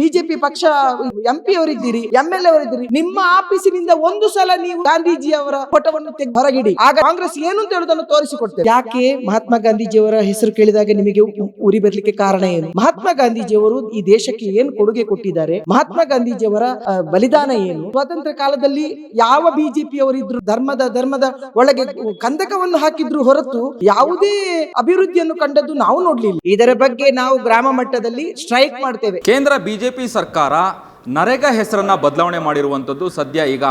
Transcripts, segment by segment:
BJP ಪಕ್ಷ M P ಅವರಿದ್ದೀರಿ M L A ಅವರಿದ್ದೀರಿ, ನಿಮ್ಮ ಆಫೀಸಿನಿಂದ ಒಂದು ಸಲ ನೀವು ಗಾಂಧೀಜಿ ಅವರ ಫೋಟೋವನ್ನು ತೆಗೆದು ಹೊರಗಿಡಿ. ಆಗ ಕಾಂಗ್ರೆಸ್ ಏನು ಅಂತ ಹೇಳುದನ್ನು ತೋರಿಸಿಕೊಡ್ತೇವೆ. ಯಾಕೆ ಮಹಾತ್ಮ ಗಾಂಧೀಜಿಯವರ ಹೆಸರು ಕೇಳಿದಾಗ ನಿಮಗೆ ಉರಿ ಬರ್ಲಿಕ್ಕೆ ಕಾರಣ ಏನು? ಮಹಾತ್ಮ ಗಾಂಧೀಜಿಯವರು ಈ ದೇಶಕ್ಕೆ ಏನು ಕೊಡುಗೆ ಕೊಟ್ಟಿದ್ದಾರೆ? ಮಹಾತ್ಮ ಗಾಂಧೀಜಿ ಅವರ ಬಲಿದಾನ ಏನು? ಸ್ವಾತಂತ್ರ್ಯ ಕಾಲದಲ್ಲಿ ಯಾವ ಬಿಜೆಪಿ ಅವರಿದ್ರು ಧರ್ಮದ ಧರ್ಮದ ಒಳಗೆ ಕಂದಕವನ್ನು ಹಾಕಿದ್ರು ಹೊರತು ಯಾವುದೇ ಅಭಿವೃದ್ಧಿಯನ್ನು ಕಂಡದ್ದು ನಾವು ನೋಡ್ಲಿಲ್ಲ. ಇದರ ಬಗ್ಗೆ ನಾವು ಗ್ರಾಮ ಮಟ್ಟದಲ್ಲಿ ಸ್ಟ್ರೈಕ್ ಮಾಡ್ತೇವೆ. ಕೇಂದ್ರ ಬಿಜೆಪಿ ಸರ್ಕಾರ ನರೇಗಾ ಹೆಸರನ್ನ ಬದಲಾವಣೆ ಮಾಡಿರುವಂಥದ್ದು ಸದ್ಯ ಈಗ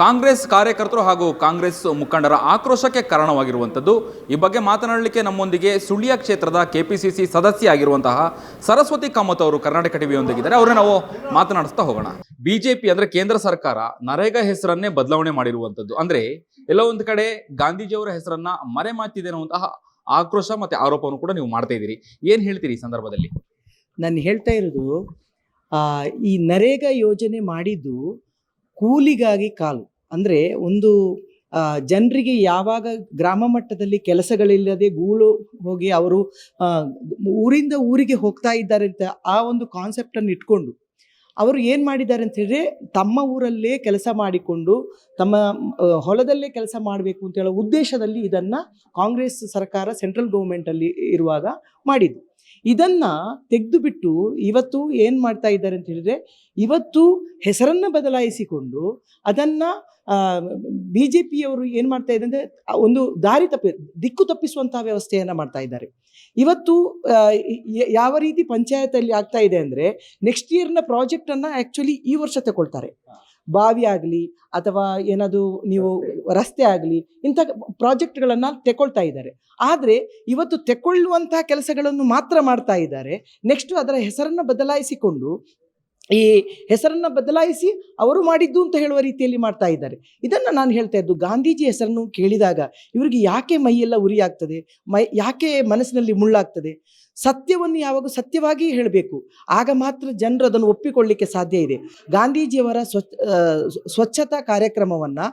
ಕಾಂಗ್ರೆಸ್ ಕಾರ್ಯಕರ್ತರು ಹಾಗೂ ಕಾಂಗ್ರೆಸ್ ಮುಖಂಡರ ಆಕ್ರೋಶಕ್ಕೆ ಕಾರಣವಾಗಿರುವಂಥದ್ದು ಈ ಬಗ್ಗೆ ಮಾತನಾಡಲಿಕ್ಕೆ ನಮ್ಮೊಂದಿಗೆ ಸುಳ್ಯ ಕ್ಷೇತ್ರದ ಕೆಪಿಸಿಸಿ ಸದಸ್ಯ ಆಗಿರುವಂತಹ ಸರಸ್ವತಿ ಕಾಮತ್ ಅವರು ಕರ್ನಾಟಕ ಟಿವಿಯೊಂದಿಗಿದ್ದಾರೆ. ಅವ್ರನ್ನ ನಾವು ಮಾತನಾಡಿಸ್ತಾ ಹೋಗೋಣ. ಬಿಜೆಪಿ ಅಂದರೆ ಕೇಂದ್ರ ಸರ್ಕಾರ ನರೇಗಾ ಹೆಸರನ್ನೇ ಬದಲಾವಣೆ ಮಾಡಿರುವಂಥದ್ದು ಅಂದ್ರೆ ಎಲ್ಲೋ ಒಂದು ಕಡೆ ಗಾಂಧೀಜಿಯವರ ಹೆಸರನ್ನ ಮರೆಮಾಚಿದೆ ಅನ್ನುವಂತಹ ಆಕ್ರೋಶ ಮತ್ತೆ ಆರೋಪವನ್ನು ಕೂಡ ನೀವು ಮಾಡ್ತಾ ಇದ್ದೀರಿ. ಏನು ಹೇಳ್ತೀರಿ ಈ ಸಂದರ್ಭದಲ್ಲಿ? ನಾನು ಹೇಳ್ತಾ ಇರೋದು ಈ ನರೇಗಾ ಯೋಜನೆ ಮಾಡಿದ್ದು ಕೂಲಿಗಾಗಿ ಕಾಲು. ಅಂದರೆ ಒಂದು ಜನರಿಗೆ ಯಾವಾಗ ಗ್ರಾಮ ಮಟ್ಟದಲ್ಲಿ ಕೆಲಸಗಳಿಲ್ಲದೆ ಗೂಳು ಹೋಗಿ ಅವರು ಊರಿಂದ ಊರಿಗೆ ಹೋಗ್ತಾ ಇದ್ದಾರೆ ಅಂತ ಆ ಒಂದು ಕಾನ್ಸೆಪ್ಟನ್ನು ಇಟ್ಕೊಂಡು, ಅವರು ಏನು ಮಾಡಿದ್ದಾರೆ ಅಂತ ಹೇಳಿದ್ರೆ ತಮ್ಮ ಊರಲ್ಲೇ ಕೆಲಸ ಮಾಡಿಕೊಂಡು, ತಮ್ಮ ಹೊಲದಲ್ಲೇ ಕೆಲಸ ಮಾಡಬೇಕು ಅಂತ ಹೇಳೋ ಉದ್ದೇಶದಲ್ಲಿ ಇದನ್ನು ಕಾಂಗ್ರೆಸ್ ಸರ್ಕಾರ, ಸೆಂಟ್ರಲ್ ಗೌರ್ಮೆಂಟಲ್ಲಿ ಇರುವಾಗ ಮಾಡಿದ್ದು. ಇದನ್ನ ತೆಗೆದು ಬಿಟ್ಟು ಇವತ್ತು ಏನು ಮಾಡ್ತಾ ಇದ್ದಾರೆ ಅಂತ ಹೇಳಿದ್ರೆ, ಇವತ್ತು ಹೆಸರನ್ನ ಬದಲಾಯಿಸಿಕೊಂಡು ಅದನ್ನ ಬಿ ಜೆ ಪಿಯವರು ಏನು ಮಾಡ್ತಾ ಇದ್ದಾರೆ ಅಂದರೆ ಒಂದು ದಾರಿ ತಪ್ಪಿ, ದಿಕ್ಕು ತಪ್ಪಿಸುವಂತಹ ವ್ಯವಸ್ಥೆಯನ್ನು ಮಾಡ್ತಾ ಇದ್ದಾರೆ. ಇವತ್ತು ಯಾವ ರೀತಿ ಪಂಚಾಯತಲ್ಲಿ ಆಗ್ತಾ ಇದೆ ಅಂದರೆ ನೆಕ್ಸ್ಟ್ ಇಯರ್ನ ಪ್ರಾಜೆಕ್ಟನ್ನು ಆ್ಯಕ್ಚುಲಿ ಈ ವರ್ಷ ತಗೊಳ್ತಾರೆ. ಬಾವಿ ಆಗಲಿ ಅಥವಾ ಏನಾದರೂ ನೀವು ರಸ್ತೆ ಆಗಲಿ ಇಂಥ ಪ್ರಾಜೆಕ್ಟ್ಗಳನ್ನು ತೆಕೊಳ್ತಾ ಇದ್ದಾರೆ. ಆದರೆ ಇವತ್ತು ತೆಕೊಳ್ಳುವಂತಹ ಕೆಲಸಗಳನ್ನು ಮಾತ್ರ ಮಾಡ್ತಾ ಇದ್ದಾರೆ. ನೆಕ್ಸ್ಟ್ ಅದರ ಹೆಸರನ್ನು ಬದಲಾಯಿಸಿಕೊಂಡು ಈ ಹೆಸರನ್ನು ಬದಲಾಯಿಸಿ ಅವರು ಮಾಡಿದ್ದು ಅಂತ ಹೇಳುವ ರೀತಿಯಲ್ಲಿ ಮಾಡ್ತಾ ಇದ್ದಾರೆ. ಇದನ್ನು ನಾನು ಹೇಳ್ತಾ ಇದ್ದು, ಗಾಂಧೀಜಿ ಹೆಸರನ್ನು ಕೇಳಿದಾಗ ಇವರಿಗೆ ಯಾಕೆ ಮೈಯೆಲ್ಲ ಉರಿಯಾಗ್ತದೆ? ಮೈ, ಯಾಕೆ ಮನಸ್ಸಿನಲ್ಲಿ ಮುಳ್ಳಾಗ್ತದೆ? ಸತ್ಯವನ್ನು ಯಾವಾಗ ಸತ್ಯವಾಗಿ ಹೇಳಬೇಕು? ಆಗ ಮಾತ್ರ ಜನರು ಅದನ್ನು ಒಪ್ಪಿಕೊಳ್ಳಲಿಕ್ಕೆ ಸಾಧ್ಯ ಇದೆ. ಗಾಂಧೀಜಿಯವರ ಸ್ವಚ್ಛ ಸ್ವಚ್ಛತಾ ಕಾರ್ಯಕ್ರಮವನ್ನು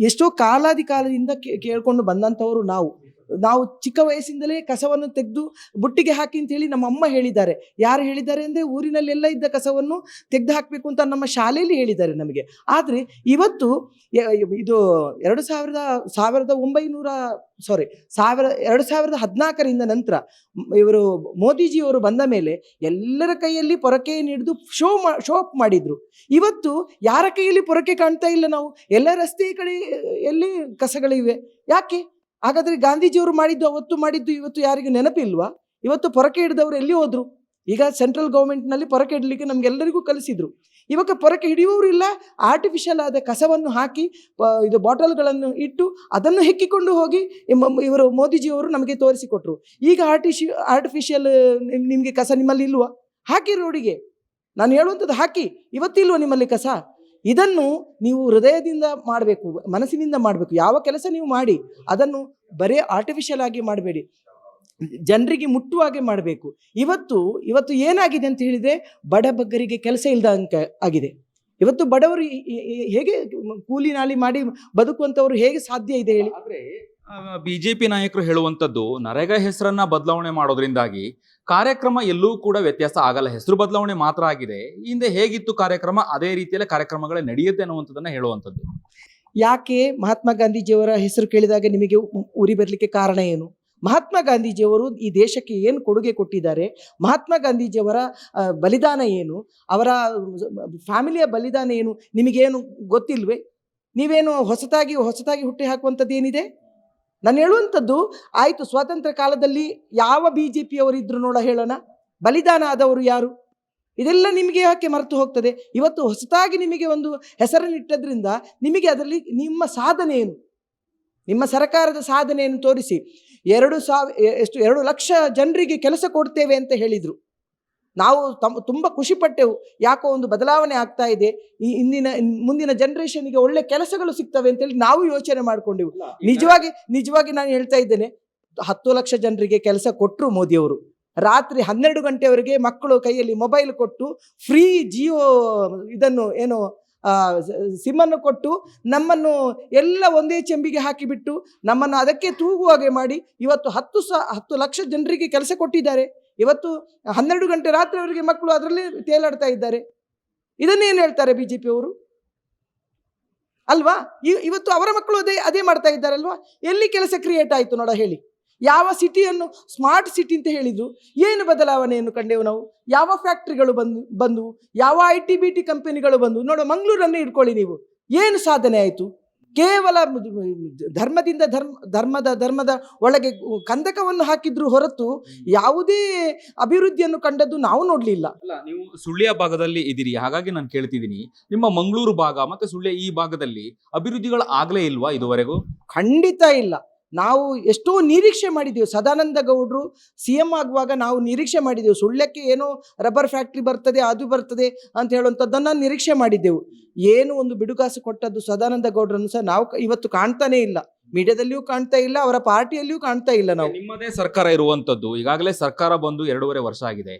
ಎಷ್ಟೋ ಕಾಲಾದಿ ಕಾಲದಿಂದ ಕೇಳ್ಕೊಂಡು ಬಂದಂಥವರು ನಾವು. ನಾವು ಚಿಕ್ಕ ವಯಸ್ಸಿಂದಲೇ ಕಸವನ್ನು ತೆಗೆದು ಬುಟ್ಟಿಗೆ ಹಾಕಿ ಅಂತ ಹೇಳಿ ನಮ್ಮ ಅಮ್ಮ ಹೇಳಿದ್ದಾರೆ. ಯಾರು ಹೇಳಿದ್ದಾರೆ ಅಂದರೆ ಊರಿನಲ್ಲೆಲ್ಲ ಇದ್ದ ಕಸವನ್ನು ತೆಗೆದು ಹಾಕಬೇಕು ಅಂತ ನಮ್ಮ ಶಾಲೆಯಲ್ಲಿ ಹೇಳಿದ್ದಾರೆ ನಮಗೆ. ಆದರೆ ಇವತ್ತು ಇದು ಎರಡು ಸಾವಿರದ ಸಾವಿರದ ಒಂಬೈನೂರ ಸಾರಿ ಸಾವಿರ, ಎರಡು ಸಾವಿರದ ಹದಿನಾಲ್ಕರಿಂದ ನಂತರ ಇವರು ಮೋದಿಜಿಯವರು ಬಂದ ಮೇಲೆ ಎಲ್ಲರ ಕೈಯಲ್ಲಿ ಪೊರಕೆಯನ್ನು ಹಿಡಿದು ಶೋ ಮಾ ಶೋ ಅಪ್ ಮಾಡಿದರು. ಇವತ್ತು ಯಾರ ಕೈಯಲ್ಲಿ ಪೊರಕೆ ಕಾಣ್ತಾ ಇಲ್ಲ ನಾವು? ಎಲ್ಲ ರಸ್ತೆ ಕಡೆ ಎಲ್ಲಿ ಕಸಗಳಿವೆ. ಯಾಕೆ? ಹಾಗಾದ್ರೆ ಗಾಂಧೀಜಿಯವರು ಮಾಡಿದ್ದು, ಅವತ್ತು ಮಾಡಿದ್ದು, ಇವತ್ತು ಯಾರಿಗೂ ನೆನಪಿಲ್ವಾ ಇವತ್ತು ಪೊರಕೆ ಹಿಡಿದವರು ಎಲ್ಲಿ ಹೋದ್ರು? ಈಗ ಸೆಂಟ್ರಲ್ ಗೌರ್ಮೆಂಟ್ನಲ್ಲಿ ಪೊರಕೆ ಹಿಡಲಿಕ್ಕೆ ನಮ್ಗೆಲ್ಲರಿಗೂ ಕಲಿಸಿದ್ರು. ಇವಾಗ ಪೊರಕೆ ಹಿಡಿಯುವವರು ಇಲ್ಲ ಆರ್ಟಿಫಿಷಿಯಲ್ ಆದ ಕಸವನ್ನು ಹಾಕಿ ಇದು ಬಾಟಲ್ಗಳನ್ನು ಇಟ್ಟು ಅದನ್ನು ಹೆಕ್ಕಿಕೊಂಡು ಹೋಗಿ ಇವರು ಮೋದಿಜಿಯವರು ನಮಗೆ ತೋರಿಸಿಕೊಟ್ರು. ಈಗ ಆರ್ಟಿಶಿ ಆರ್ಟಿಫಿಷಿಯಲ್ ನಿಮಗೆ ಕಸ ನಿಮ್ಮಲ್ಲಿ ಇಲ್ವಾ? ಹಾಕಿ ರೋಡಿಗೆ. ನಾನು ಹೇಳುವಂಥದ್ದು ಹಾಕಿ. ಇವತ್ತಿಲ್ವ ನಿಮ್ಮಲ್ಲಿ ಕಸ? ಇದನ್ನು ನೀವು ಹೃದಯದಿಂದ ಮಾಡಬೇಕು, ಮನಸ್ಸಿನಿಂದ ಮಾಡಬೇಕು. ಯಾವ ಕೆಲಸ ನೀವು ಮಾಡಿ, ಅದನ್ನು ಬರೀ ಆರ್ಟಿಫಿಷಿಯಲ್ ಆಗಿ ಮಾಡಬೇಡಿ. ಜನರಿಗೆ ಮುಟ್ಟುವ ಹಾಗೆ ಮಾಡಬೇಕು. ಇವತ್ತು ಇವತ್ತು ಏನಾಗಿದೆ ಅಂತ ಹೇಳಿದರೆ, ಬಡಬಗ್ಗರಿಗೆ ಕೆಲಸ ಇಲ್ಲದ ಆಗಿದೆ. ಇವತ್ತು ಬಡವರು ಹೇಗೆ ಕೂಲಿ ನಾಲಿ ಮಾಡಿ ಬದುಕುವಂಥವ್ರು ಹೇಗೆ ಸಾಧ್ಯ ಇದೆ ಹೇಳಿ? ಬಿಜೆಪಿ ನಾಯಕರು ಹೇಳುವಂಥದ್ದು, ನರೇಗಾ ಹೆಸರನ್ನ ಬದಲಾವಣೆ ಮಾಡೋದ್ರಿಂದಾಗಿ ಕಾರ್ಯಕ್ರಮ ಎಲ್ಲೂ ಕೂಡ ವ್ಯತ್ಯಾಸ ಆಗಲ್ಲ. ಹೆಸರು ಬದಲಾವಣೆ ಮಾತ್ರ ಆಗಿದೆ. ಹಿಂದೆ ಹೇಗಿತ್ತು ಕಾರ್ಯಕ್ರಮ, ಅದೇ ರೀತಿಯಲ್ಲಿ ಕಾರ್ಯಕ್ರಮಗಳೇ ನಡೆಯುತ್ತೆ ಅನ್ನುವಂಥದ್ದನ್ನ ಹೇಳುವಂಥದ್ದು. ಯಾಕೆ ಮಹಾತ್ಮ ಗಾಂಧೀಜಿಯವರ ಹೆಸರು ಕೇಳಿದಾಗ ನಿಮಗೆ ಉರಿ ಬರಲಿಕ್ಕೆ ಕಾರಣ ಏನು? ಮಹಾತ್ಮ ಗಾಂಧೀಜಿಯವರು ಈ ದೇಶಕ್ಕೆ ಏನು ಕೊಡುಗೆ ಕೊಟ್ಟಿದ್ದಾರೆ? ಮಹಾತ್ಮ ಗಾಂಧೀಜಿಯವರ ಬಲಿದಾನ ಏನು? ಅವರ ಫ್ಯಾಮಿಲಿಯ ಬಲಿದಾನ ಏನು? ನಿಮಗೇನು ಗೊತ್ತಿಲ್ವೇ? ನೀವೇನು ಹೊಸತಾಗಿ ಹೊಸತಾಗಿ ಹುಟ್ಟಿ ಹಾಕುವಂಥದ್ದು ಏನಿದೆ? ನಾನು ಹೇಳುವಂಥದ್ದು, ಆಯಿತು ಸ್ವಾತಂತ್ರ್ಯ ಕಾಲದಲ್ಲಿ ಯಾವ ಬಿ ಜೆ ಪಿಯವರಿದ್ದರು ನೋಡ ಹೇಳೋಣ. ಬಲಿದಾನ ಆದವರು ಯಾರು? ಇದೆಲ್ಲ ನಿಮಗೆ ಯಾಕೆ ಮರೆತು ಹೋಗ್ತದೆ? ಇವತ್ತು ಹೊಸತಾಗಿ ನಿಮಗೆ ಒಂದು ಹೆಸರನ್ನಿಟ್ಟದ್ರಿಂದ ನಿಮಗೆ ಅದರಲ್ಲಿ ನಿಮ್ಮ ಸಾಧನೆ ಏನು? ನಿಮ್ಮ ಸರ್ಕಾರದ ಸಾಧನೆಯನ್ನು ತೋರಿಸಿ. ಎರಡು ಸಾವ ಎಷ್ಟು, ಎರಡು ಲಕ್ಷ ಜನರಿಗೆ ಕೆಲಸ ಕೊಡ್ತೇವೆ ಅಂತ ಹೇಳಿದರು. ನಾವು ತಮ್ಮ ತುಂಬ ಖುಷಿಪಟ್ಟೆವು ಯಾಕೋ ಒಂದು ಬದಲಾವಣೆ ಆಗ್ತಾ ಇದೆ. ಈ ಇಂದಿನ ಮುಂದಿನ ಜನ್ರೇಷನ್ಗೆ ಒಳ್ಳೆ ಕೆಲಸಗಳು ಸಿಗ್ತವೆ ಅಂತೇಳಿ ನಾವು ಯೋಚನೆ ಮಾಡ್ಕೊಂಡೆವು. ನಿಜವಾಗಿ ನಿಜವಾಗಿ ನಾನು ಹೇಳ್ತಾ ಇದ್ದೇನೆ ಹತ್ತು ಲಕ್ಷ ಜನರಿಗೆ ಕೆಲಸ ಕೊಟ್ಟರು ಮೋದಿಯವರು. ರಾತ್ರಿ ಹನ್ನೆರಡು ಗಂಟೆವರೆಗೆ ಮಕ್ಕಳು ಕೈಯಲ್ಲಿ ಮೊಬೈಲ್ ಕೊಟ್ಟು ಫ್ರೀ ಜಿಯೋ ಇದನ್ನು ಏನು ಸಿಮ್ಮನ್ನು ಕೊಟ್ಟು ನಮ್ಮನ್ನು ಎಲ್ಲ ಒಂದೇ ಚೆಂಬಿಗೆ ಹಾಕಿಬಿಟ್ಟು ನಮ್ಮನ್ನು ಅದಕ್ಕೆ ತೂಗುವಾಗೆ ಮಾಡಿ ಇವತ್ತು ಹತ್ತು ಸ ಹತ್ತು ಲಕ್ಷ ಜನರಿಗೆ ಕೆಲಸ ಕೊಟ್ಟಿದ್ದಾರೆ. ಇವತ್ತು ಹನ್ನೆರಡು ಗಂಟೆ ರಾತ್ರಿವರೆಗೆ ಮಕ್ಕಳು ಅದರಲ್ಲಿ ತೇಲಾಡ್ತಾ ಇದ್ದಾರೆ. ಇದನ್ನೇನು ಹೇಳ್ತಾರೆ ಬಿ ಜೆ ಪಿಯವರು ಅಲ್ವಾ? ಇವತ್ತು ಅವರ ಮಕ್ಕಳು ಅದೇ ಅದೇ ಮಾಡ್ತಾ ಇದ್ದಾರಲ್ವಾ ಎಲ್ಲಿ ಕೆಲಸ ಕ್ರಿಯೇಟ್ ಆಯಿತು ನೋಡ ಹೇಳಿ. ಯಾವ ಸಿಟಿಯನ್ನು ಸ್ಮಾರ್ಟ್ ಸಿಟಿ ಅಂತ ಹೇಳಿದ್ರು, ಏನು ಬದಲಾವಣೆಯನ್ನು ಕಂಡೆವು ನಾವು? ಯಾವ ಫ್ಯಾಕ್ಟ್ರಿಗಳು ಬಂದು, ಬಂದವು? ಯಾವ ಐ ಟಿ ಬಿ ಟಿ ಕಂಪನಿಗಳು ಬಂದವು? ನೋಡೋ, ಮಂಗಳೂರನ್ನೇ ಇಟ್ಕೊಳ್ಳಿ ನೀವು. ಏನು ಸಾಧನೆ ಆಯಿತು? ಕೇವಲ ಧರ್ಮದಿಂದ ಧರ್ಮ ಧರ್ಮದ ಧರ್ಮದ ಒಳಗೆ ಕಂದಕವನ್ನು ಹಾಕಿದ್ರು ಹೊರತು ಯಾವುದೇ ಅಭಿವೃದ್ಧಿಯನ್ನು ಕಂಡದ್ದು ನಾವು ನೋಡಲಿಲ್ಲ. ಅಲ್ಲ ನೀವು ಸುಳ್ಯ ಭಾಗದಲ್ಲಿ ಇದ್ದೀರಿ. ಹಾಗಾಗಿ ನಾನು ಕೇಳ್ತಿದ್ದೀನಿ. ನಿಮ್ಮ ಮಂಗಳೂರು ಭಾಗ ಮತ್ತೆ ಸುಳ್ಯ ಈ ಭಾಗದಲ್ಲಿ ಅಭಿವೃದ್ಧಿಗಳು ಆಗ್ಲೇ ಇಲ್ವಾ ಇದುವರೆಗೂ? ಖಂಡಿತ ಇಲ್ಲ. ನಾವು ಎಷ್ಟೋ ನಿರೀಕ್ಷೆ ಮಾಡಿದ್ದೀವಿ ಸದಾನಂದ ಗೌಡರು ಸಿ ಎಂ ಆಗುವಾಗ ನಾವು ನಿರೀಕ್ಷೆ ಮಾಡಿದ್ದೆವು ಸುಳ್ಯಕ್ಕೆ ಏನೋ ರಬ್ಬರ್ ಫ್ಯಾಕ್ಟ್ರಿ ಬರ್ತದೆ, ಅದು ಬರ್ತದೆ ಅಂತ ಹೇಳುವಂಥದ್ದನ್ನು ನಿರೀಕ್ಷೆ ಮಾಡಿದ್ದೆವು ಏನು ಒಂದು ಬಿಡುಗಾಸು ಕೊಟ್ಟದ್ದು ಸದಾನಂದ ಗೌಡರನ್ನು ಸಹ ನಾವು ಇವತ್ತು ಕಾಣ್ತಾನೇ ಇಲ್ಲ. ಮೀಡಿಯಾದಲ್ಲಿಯೂ ಕಾಣ್ತಾ ಇಲ್ಲ, ಅವರ ಪಾರ್ಟಿಯಲ್ಲಿಯೂ ಕಾಣ್ತಾ ಇಲ್ಲ ನಾವು. ನಿಮ್ಮದೇ ಸರ್ಕಾರ ಇರುವಂತದ್ದು ಈಗಾಗಲೇ ಸರ್ಕಾರ ಬಂದು ಎರಡೂವರೆ ವರ್ಷ ಆಗಿದೆ.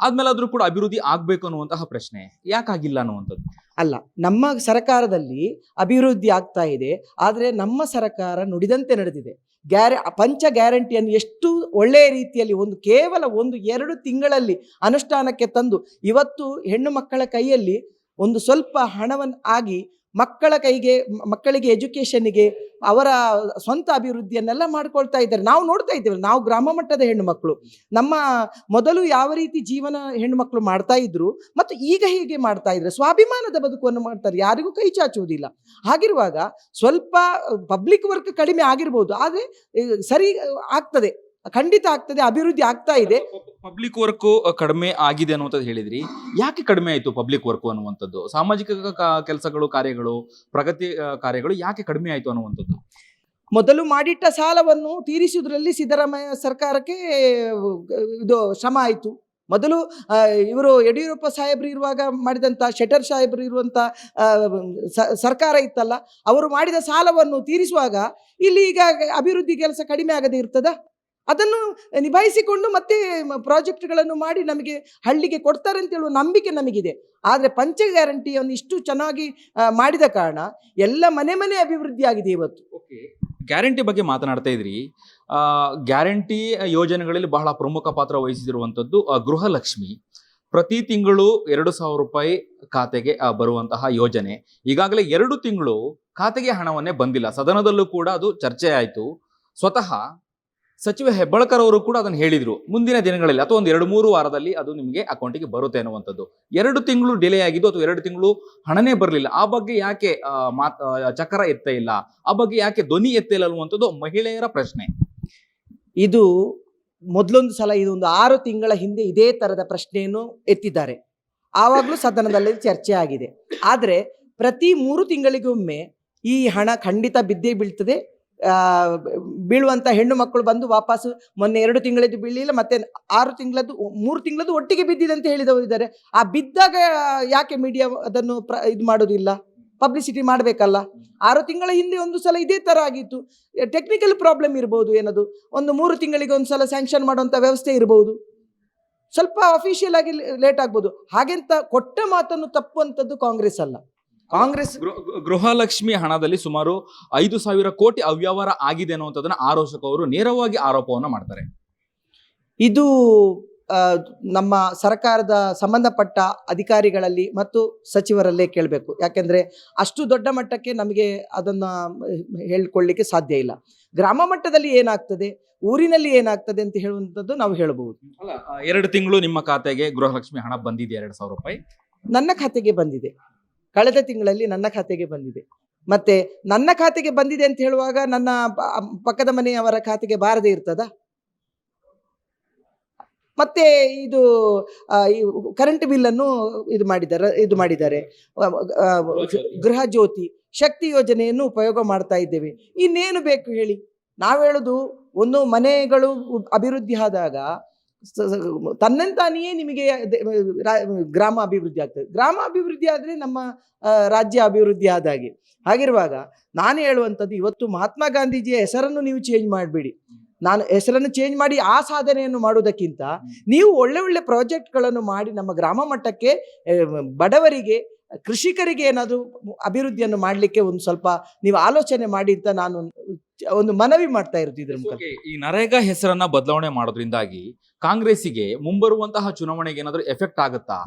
ಆದ್ಮೇಲೆ ಆದ್ರೂ ಕೂಡ ಅಭಿವೃದ್ಧಿ ಆಗ್ಬೇಕು ಅನ್ನುವಂತಹ ಪ್ರಶ್ನೆ. ಯಾಕಾಗಿಲ್ಲ ಅನ್ನುವಂಥದ್ದು? ಅಲ್ಲ, ನಮ್ಮ ಸರಕಾರದಲ್ಲಿ ಅಭಿವೃದ್ಧಿ ಆಗ್ತಾ ಇದೆ, ಆದರೆ ನಮ್ಮ ಸರಕಾರ ನುಡಿದಂತೆ ನಡೆದಿದೆ. ಗ್ಯಾರ, ಪಂಚ ಗ್ಯಾರಂಟಿಯನ್ನು ಎಷ್ಟು ಒಳ್ಳೆಯ ರೀತಿಯಲ್ಲಿ ಒಂದು, ಕೇವಲ ಒಂದು, ಎರಡು ತಿಂಗಳಲ್ಲಿ ಅನುಷ್ಠಾನಕ್ಕೆ ತಂದು, ಇವತ್ತು ಹೆಣ್ಣು ಮಕ್ಕಳ ಕೈಯಲ್ಲಿ ಒಂದು ಸ್ವಲ್ಪ ಹಣವನ್ನು ಆಗಿ ಮಕ್ಕಳ ಕೈಗೆ ಮಕ್ಕಳಿಗೆ ಎಜುಕೇಷನ್ಗೆ ಅವರ ಸ್ವಂತ ಅಭಿವೃದ್ಧಿಯನ್ನೆಲ್ಲ ಮಾಡ್ಕೊಳ್ತಾ ಇದ್ದಾರೆ. ನಾವು ನೋಡ್ತಾ ಇದ್ದೇವೆ. ನಾವು ಗ್ರಾಮ ಮಟ್ಟದ ಹೆಣ್ಣು ಮಕ್ಕಳು ನಮ್ಮ ಮೊದಲು ಯಾವ ರೀತಿ ಜೀವನ ಹೆಣ್ಣು ಮಕ್ಕಳು ಮಾಡ್ತಾ ಇದ್ರು ಮತ್ತು ಈಗ ಹೇಗೆ ಮಾಡ್ತಾ ಇದ್ರೆ ಸ್ವಾಭಿಮಾನದ ಬದುಕನ್ನು ಮಾಡ್ತಾರೆ. ಯಾರಿಗೂ ಕೈ ಚಾಚುವುದಿಲ್ಲ. ಹಾಗಿರುವಾಗ ಸ್ವಲ್ಪ ಪಬ್ಲಿಕ್ ವರ್ಕ್ ಕಡಿಮೆ ಆಗಿರ್ಬೋದು. ಆದರೆ ಸರಿ ಆಗ್ತದೆ. ಖಂಡಿತ ಆಗ್ತದೆ ಅಭಿವೃದ್ಧಿ ಆಗ್ತಾ ಇದೆ. ಪಬ್ಲಿಕ್ ವರ್ಕ್ ಕಡಿಮೆ ಆಗಿದೆ ಅನ್ನುವಂಥದ್ದು ಹೇಳಿದ್ರಿ. ಯಾಕೆ ಕಡಿಮೆ ಆಯಿತು ಪಬ್ಲಿಕ್ ವರ್ಕ್ ಅನ್ನುವಂಥದ್ದು? ಸಾಮಾಜಿಕ ಕೆಲಸಗಳು ಕಾರ್ಯಗಳು ಪ್ರಗತಿ ಕಾರ್ಯಗಳು ಯಾಕೆ ಕಡಿಮೆ ಆಯಿತು ಅನ್ನುವಂಥದ್ದು? ಮೊದಲು ಮಾಡಿಟ್ಟ ಸಾಲವನ್ನು ತೀರಿಸುವುದರಲ್ಲಿ ಸಿದ್ದರಾಮಯ್ಯ ಸರ್ಕಾರಕ್ಕೆ ಇದು ಶ್ರಮ ಆಯಿತು. ಮೊದಲು ಇವರು ಯಡಿಯೂರಪ್ಪ ಸಾಹೇಬ್ರು ಇರುವಾಗ ಮಾಡಿದಂಥ ಶೆಟರ್ ಸಾಹೇಬ್ರು ಇರುವಂಥ ಸರ್ಕಾರ ಇತ್ತಲ್ಲ ಅವರು ಮಾಡಿದ ಸಾಲವನ್ನು ತೀರಿಸುವಾಗ ಇಲ್ಲಿ ಈಗ ಅಭಿವೃದ್ಧಿ ಕೆಲಸ ಕಡಿಮೆ ಆಗದೆ ಇರ್ತದ? ಅದನ್ನು ನಿಭಾಯಿಸಿಕೊಂಡು ಮತ್ತೆ ಪ್ರಾಜೆಕ್ಟ್ಗಳನ್ನು ಮಾಡಿ ನಮಗೆ ಹಳ್ಳಿಗೆ ಕೊಡ್ತಾರೆ ಅಂತ ಹೇಳುವ ನಂಬಿಕೆ ನಮಗಿದೆ. ಆದರೆ ಪಂಚ ಗ್ಯಾರಂಟಿಯನ್ನು ಇಷ್ಟು ಚೆನ್ನಾಗಿ ಮಾಡಿದ ಕಾರಣ ಎಲ್ಲ ಮನೆ ಮನೆ ಅಭಿವೃದ್ಧಿ ಆಗಿದೆ ಇವತ್ತು. ಓಕೆ. ಗ್ಯಾರಂಟಿ ಬಗ್ಗೆ ಮಾತನಾಡ್ತಾ ಇದ್ರಿ. ಗ್ಯಾರಂಟಿ ಯೋಜನೆಗಳಲ್ಲಿ ಬಹಳ ಪ್ರಮುಖ ಪಾತ್ರ ವಹಿಸಿರುವಂಥದ್ದು ಗೃಹಲಕ್ಷ್ಮಿ. ಪ್ರತಿ ತಿಂಗಳು ಎರಡು ಸಾವಿರ ರೂಪಾಯಿ ಖಾತೆಗೆ ಬರುವಂತಹ ಯೋಜನೆ. ಈಗಾಗಲೇ ಎರಡು ತಿಂಗಳು ಖಾತೆಗೆ ಹಣವನ್ನೇ ಬಂದಿಲ್ಲ. ಸದನದಲ್ಲೂ ಕೂಡ ಅದು ಚರ್ಚೆ ಆಯಿತು. ಸ್ವತಃ ಸಚಿವ ಹೆಬ್ಬಳ್ಕರ್ ಅವರು ಕೂಡ ಅದನ್ನು ಹೇಳಿದ್ರು ಮುಂದಿನ ದಿನಗಳಲ್ಲಿ ಅಥವಾ ಒಂದು ಎರಡು ಮೂರು ವಾರದಲ್ಲಿ ಅದು ನಿಮಗೆ ಅಕೌಂಟಿಗೆ ಬರುತ್ತೆ ಅನ್ನುವಂಥದ್ದು. ಎರಡು ತಿಂಗಳು ಡಿಲೇ ಆಗಿದ್ದು ಅಥವಾ ಎರಡು ತಿಂಗಳು ಹಣನೇ ಬರಲಿಲ್ಲ. ಆ ಬಗ್ಗೆ ಯಾಕೆ ಮಾತ್ ಚಕ್ರ ಎತ್ತ ಇಲ್ಲ? ಆ ಬಗ್ಗೆ ಯಾಕೆ ಧ್ವನಿ ಎತ್ತ ಇಲ್ಲ ಅನ್ನುವಂಥದ್ದು ಮಹಿಳೆಯರ ಪ್ರಶ್ನೆ. ಇದು ಮೊದಲೊಂದು ಸಲ ಇದು ಒಂದು ಆರು ತಿಂಗಳ ಹಿಂದೆ ಇದೇ ತರದ ಪ್ರಶ್ನೆಯನ್ನು ಎತ್ತಿದ್ದಾರೆ. ಆವಾಗಲೂ ಸದನದಲ್ಲಿ ಚರ್ಚೆ ಆಗಿದೆ. ಆದರೆ ಪ್ರತಿ ಮೂರು ತಿಂಗಳಿಗೊಮ್ಮೆ ಈ ಹಣ ಖಂಡಿತ ಬಿದ್ದೇ ಬೀಳ್ತದೆ. ಬೀಳುವಂಥ ಹೆಣ್ಣು ಮಕ್ಕಳು ಬಂದು ವಾಪಸ್ಸು ಮೊನ್ನೆ ಎರಡು ತಿಂಗಳದ್ದು ಬೀಳಲಿಲ್ಲ, ಮತ್ತೆ ಆರು ತಿಂಗಳದ್ದು, ಮೂರು ತಿಂಗಳದ್ದು ಒಟ್ಟಿಗೆ ಬಿದ್ದಿದೆ ಅಂತ ಹೇಳಿದವರು ಇದ್ದಾರೆ. ಆ ಬಿದ್ದಾಗ ಯಾಕೆ ಮೀಡಿಯಾ ಅದನ್ನು ಪ್ರ, ಇದು ಮಾಡೋದಿಲ್ಲ? ಪಬ್ಲಿಸಿಟಿ ಮಾಡಬೇಕಲ್ಲ? ಆರು ತಿಂಗಳ ಹಿಂದೆ ಒಂದು ಸಲ ಇದೇ ಥರ ಆಗಿತ್ತು. ಟೆಕ್ನಿಕಲ್ ಪ್ರಾಬ್ಲಮ್ ಇರ್ಬೋದು ಏನದು? ಒಂದು ಮೂರು ತಿಂಗಳಿಗೆ ಒಂದು ಸಲ ಸ್ಯಾಂಕ್ಷನ್ ಮಾಡುವಂಥ ವ್ಯವಸ್ಥೆ ಇರ್ಬೋದು. ಸ್ವಲ್ಪ ಅಫಿಷಿಯಲ್ ಆಗಿ ಲೇಟ್ ಆಗ್ಬೋದು. ಹಾಗೆಂತ ಕೊಟ್ಟ ಮಾತನ್ನು ತಪ್ಪುವಂಥದ್ದು ಕಾಂಗ್ರೆಸ್ ಅಲ್ಲ. ಕಾಂಗ್ರೆಸ್ ಗೃಹಲಕ್ಷ್ಮಿ ಹಣದಲ್ಲಿ ಸುಮಾರು ಐದು ಸಾವಿರ ಕೋಟಿ ಅವ್ಯವಹಾರ ಆಗಿದೆ ಅನ್ನುವಂಥದ್ದನ್ನ ಅವರು ನೇರವಾಗಿ ಆರೋಪವನ್ನು ಮಾಡ್ತಾರೆ. ಇದು ನಮ್ಮ ಸರ್ಕಾರದ ಸಂಬಂಧಪಟ್ಟ ಅಧಿಕಾರಿಗಳಲ್ಲಿ ಮತ್ತು ಸಚಿವರಲ್ಲೇ ಕೇಳಬೇಕು. ಯಾಕೆಂದರೆ ಅಷ್ಟು ದೊಡ್ಡ ಮಟ್ಟಕ್ಕೆ ನಮಗೆ ಅದನ್ನು ಹೇಳ್ಕೊಳ್ಳಿಕ್ಕೆ ಸಾಧ್ಯ ಇಲ್ಲ. ಗ್ರಾಮ ಮಟ್ಟದಲ್ಲಿ ಏನಾಗ್ತದೆ ಊರಿನಲ್ಲಿ ಏನಾಗ್ತದೆ ಅಂತ ಹೇಳುವಂಥದ್ದು ನಾವು ಹೇಳಬಹುದು. ಅಲ್ಲ ಎರಡು ತಿಂಗಳು ನಿಮ್ಮ ಖಾತೆಗೆ ಗೃಹಲಕ್ಷ್ಮಿ ಹಣ ಬಂದಿದೆ ಎರಡು ಸಾವಿರ ರೂಪಾಯಿ? ನನ್ನ ಖಾತೆಗೆ ಬಂದಿದೆ. ಕಳೆದ ತಿಂಗಳಲ್ಲಿ ನನ್ನ ಖಾತೆಗೆ ಬಂದಿದೆ. ಮತ್ತೆ ನನ್ನ ಖಾತೆಗೆ ಬಂದಿದೆ ಅಂತ ಹೇಳುವಾಗ ನನ್ನ ಪಕ್ಕದ ಮನೆಯವರ ಖಾತೆಗೆ ಬಾರದೆ ಇರ್ತದ? ಮತ್ತೆ ಇದು ಕರೆಂಟ್ ಕರೆಂಟ್ ಬಿಲ್ಲನ್ನು ಇದು ಮಾಡಿದ್ದಾರೆ ಇದು ಮಾಡಿದ್ದಾರೆ. ಗೃಹ ಜ್ಯೋತಿ ಶಕ್ತಿ ಯೋಜನೆಯನ್ನು ಉಪಯೋಗ ಮಾಡ್ತಾ ಇದ್ದೇವೆ. ಇನ್ನೇನು ಬೇಕು ಹೇಳಿ? ನಾವು ಹೇಳುದು, ಒಂದು ಮನೆಗಳು ಅಭಿವೃದ್ಧಿ ಆದಾಗ ತನ್ನಂತಾನೆಯೇ ನಿಮಗೆ ಗ್ರಾಮ ಅಭಿವೃದ್ಧಿ ಆಗ್ತದೆ. ಗ್ರಾಮ ಅಭಿವೃದ್ಧಿ ಆದರೆ ನಮ್ಮ ರಾಜ್ಯ ಅಭಿವೃದ್ಧಿ ಆದಾಗೆ ಹಾಗಿರುವಾಗ ನಾನು ಹೇಳುವಂಥದ್ದು ಇವತ್ತು ಮಹಾತ್ಮ ಗಾಂಧೀಜಿಯ ಹೆಸರನ್ನು ನೀವು ಚೇಂಜ್ ಮಾಡಬೇಡಿ. ನಾನು ಹೆಸರನ್ನು ಚೇಂಜ್ ಮಾಡಿ ಆ ಸಾಧನೆಯನ್ನು ಮಾಡುವುದಕ್ಕಿಂತ ನೀವು ಒಳ್ಳೆ ಒಳ್ಳೆ ಪ್ರಾಜೆಕ್ಟ್ಗಳನ್ನು ಮಾಡಿ ನಮ್ಮ ಗ್ರಾಮ ಮಟ್ಟಕ್ಕೆ ಬಡವರಿಗೆ, ಕೃಷಿಕರಿಗೆ ಏನಾದರೂ ಅಭಿವೃದ್ಧಿಯನ್ನು ಮಾಡಲಿಕ್ಕೆ ಒಂದು ಸ್ವಲ್ಪ ನೀವು ಆಲೋಚನೆ ಮಾಡಿ ಅಂತ ನಾನು ಒಂದು ಮನವಿ ಮಾಡ್ತಾ ಇರೋದು ಇದ್ರ ಮುಖ Okay, ಈ ನರೇಗಾ ಹೆಸರನ್ನ ಬದಲಾವಣೆ ಮಾಡೋದ್ರಿಂದಾಗಿ ಕಾಂಗ್ರೆಸ್ಸಿಗೆ ಮುಂಬರುವಂತಹ ಚುನಾವಣೆಗೆ ಏನಾದರೂ ಎಫೆಕ್ಟ್ ಆಗುತ್ತಾ?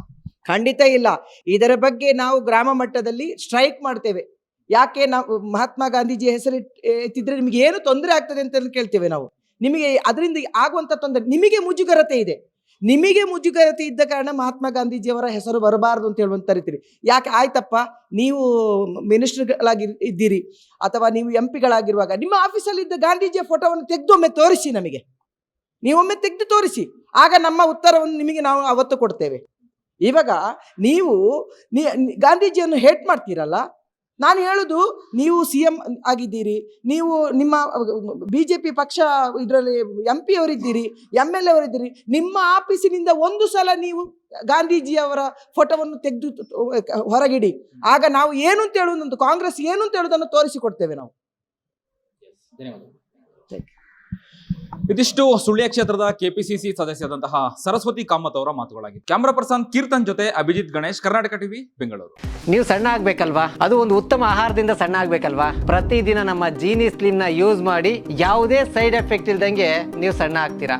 ಖಂಡಿತ ಇಲ್ಲ. ಇದರ ಬಗ್ಗೆ ನಾವು ಗ್ರಾಮ ಮಟ್ಟದಲ್ಲಿ ಸ್ಟ್ರೈಕ್ ಮಾಡ್ತೇವೆ. ಯಾಕೆ ನಾವು ಮಹಾತ್ಮ ಗಾಂಧೀಜಿ ಹೆಸರು ಎತ್ತಿದ್ರೆ ನಿಮಗೆ ಏನು ತೊಂದರೆ ಆಗ್ತದೆ ಅಂತ ಕೇಳ್ತೇವೆ ನಾವು. ನಿಮಗೆ ಅದರಿಂದ ಆಗುವಂತ ತೊಂದರೆ ನಿಮಗೆ ಮುಜುಗರತೆ ಇದೆ. ನಿಮಗೆ ಮುಜುಗರತೆ ಇದ್ದ ಕಾರಣ ಮಹಾತ್ಮ ಗಾಂಧೀಜಿಯವರ ಹೆಸರು ಬರಬಾರದು ಅಂತ ಹೇಳುವಂತ ಕರಿತೀರಿ ಯಾಕೆ? ಆಯ್ತಪ್ಪ, ನೀವು ಮಿನಿಸ್ಟರ್ಗಳಾಗಿ ಇದ್ದೀರಿ ಅಥವಾ ನೀವು ಎಂ ಪಿಗಳಾಗಿರುವಾಗ ನಿಮ್ಮ ಆಫೀಸಲ್ಲಿ ಇದ್ದ ಗಾಂಧೀಜಿಯ ಫೋಟೋವನ್ನು ತೆಗೆದು ಒಮ್ಮೆ ತೋರಿಸಿ ನಮಗೆ. ನೀವೊಮ್ಮೆ ತೆಗೆದು ತೋರಿಸಿ. ಆಗ ನಮ್ಮ ಉತ್ತರವನ್ನು ನಿಮಗೆ ನಾವು ಅವತ್ತು ಕೊಡ್ತೇವೆ. ಇವಾಗ ನೀವು ಗಾಂಧೀಜಿಯನ್ನು ಹೇಟ್ ಮಾಡ್ತೀರಲ್ಲ? ನಾನು ಹೇಳುದು ನೀವು ಸಿ ಎಂ ಆಗಿದ್ದೀರಿ ನೀವು ನಿಮ್ಮ ಬಿ ಜೆ ಪಿ ಪಕ್ಷ ಇದರಲ್ಲಿ ಎಂ ಪಿ ಅವರಿದ್ದೀರಿ ಎಂ ಎಲ್ ಎ ಅವರಿದ್ದೀರಿ ನಿಮ್ಮ ಆಫೀಸಿನಿಂದ ಒಂದು ಸಲ ನೀವು ಗಾಂಧೀಜಿಯವರ ಫೋಟೋವನ್ನು ತೆಗೆದು ಹೊರಗಿಡಿ. ಆಗ ನಾವು ಏನು ಅಂತ ಹೇಳುವುದಂತ ಕಾಂಗ್ರೆಸ್ ಏನು ಅಂತ ಹೇಳುವುದನ್ನು ತೋರಿಸಿಕೊಡ್ತೇವೆ ನಾವು. ಇದಿಷ್ಟು ಸುಳ್ಯ ಕ್ಷೇತ್ರದ ಕೆಪಿಸಿಸಿ ಸದಸ್ಯದಂತಹ ಸರಸ್ವತಿ ಕಾಮತ್ ಅವರ ಮಾತುಗಳಾಗಿದೆ ಕ್ಯಾಮ್ರಾ ಪರ್ಸನ್ ಕೀರ್ತನ್ ಜೊತೆ ಅಭಿಜಿತ್ ಗಣೇಶ್, ಕರ್ನಾಟಕ ಟಿವಿ, ಬೆಂಗಳೂರು. ನೀವು ಸಣ್ಣ ಆಗ್ಬೇಕಲ್ವಾ? ಅದು ಒಂದು ಉತ್ತಮ ಆಹಾರದಿಂದ ಸಣ್ಣ ಆಗ್ಬೇಕಲ್ವಾ? ಪ್ರತಿದಿನ ನಮ್ಮ ಜೀನಿ ಸ್ಲಿಮ್ನ ಯೂಸ್ ಮಾಡಿ ಯಾವುದೇ ಸೈಡ್ ಎಫೆಕ್ಟ್ ಇಲ್ದಂಗೆ ನೀವು ಸಣ್ಣ ಆಗ್ತೀರಾ?